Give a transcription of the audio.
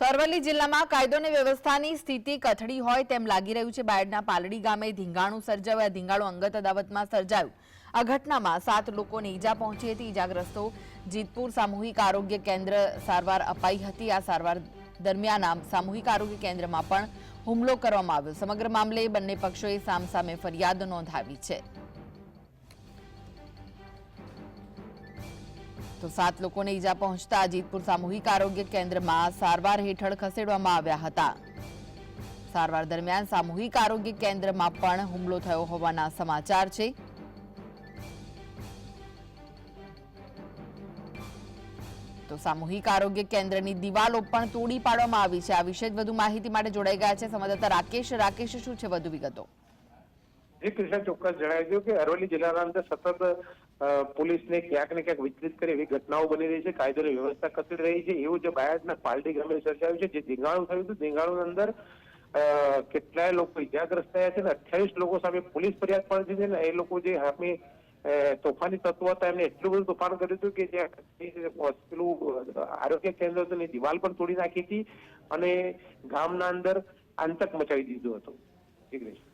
અરવલ્લી જિલ્લામાં કાયદો અને વ્યવસ્થાની સ્થિતિ કથળી હોય તેમ લાગી રહ્યું છે. બાયડના પાલડી ગામે ધીંગાણું સર્જાયું, આ ધીંગાણું અંગત અદાવતમાં સર્જાયું. આ ઘટનામાં સાત લોકોને ઈજા પહોંચી હતી. ઈજાગ્રસ્તો જીતપુર સામૂહિક આરોગ્ય કેન્દ્ર સારવાર અપાઈ હતી. આ સારવાર દરમિયાન સામૂહિક આરોગ્ય કેન્દ્રમાં પણ હુમલો કરવામાં આવ્યો. સમગ્ર મામલે બંને પક્ષોએ સામસામે ફરિયાદ નોંધાવી છે. તો સાત લોકોને ઈજા પહોંચતા જીતપુર સામૂહિક આરોગ્ય કેન્દ્રમાં સારવાર હેઠળ ખસેડવામાં આવ્યા હતા. સારવાર દરમિયાન સામૂહિક આરોગ્ય કેન્દ્રમાં પણ હુમલો થયો હોવાના સમાચાર છે. તો સામૂહિક આરોગ્ય કેન્દ્રની દિવાલો પણ તોડી પાડવામાં આવી છે. આ વિશે વધુ માહિતી માટે જોડાઈ ગયા છે સંવાદદાતા રાકેશ. રાકેશ, શું છે વધુ વિગતો? જે કૃષ્ણ ચોક્કસ જણાવી દઉં કે અરવલ્લી જિલ્લાના અંદર સતત પોલીસને ક્યાંક ને ક્યાંક વિચલિત કરે એવી ઘટનાઓ બની રહી છે, કાયદોની વ્યવસ્થા ખસેડી રહી છે, એવું જે બાયડના પાલડી ગામે સર્જાયું છે, જે ધીંગાણું થયું હતું ધીંગાણું અંદર કેટલાય લોકો ઇજાગ્રસ્ત થયા છે અને અઠ્યાવીસ લોકો સામે પોલીસ ફરિયાદ પણ છે ને એ લોકો જે સામે તોફાની તત્વો હતા, એમને એટલું બધું તોફાન કર્યું હતું કે જે પેલું આરોગ્ય કેન્દ્ર હતું એની દિવાલ પણ તોડી નાખી હતી અને ગામના અંદર આંતક મચાવી દીધું હતું. જી કૃષ્ણ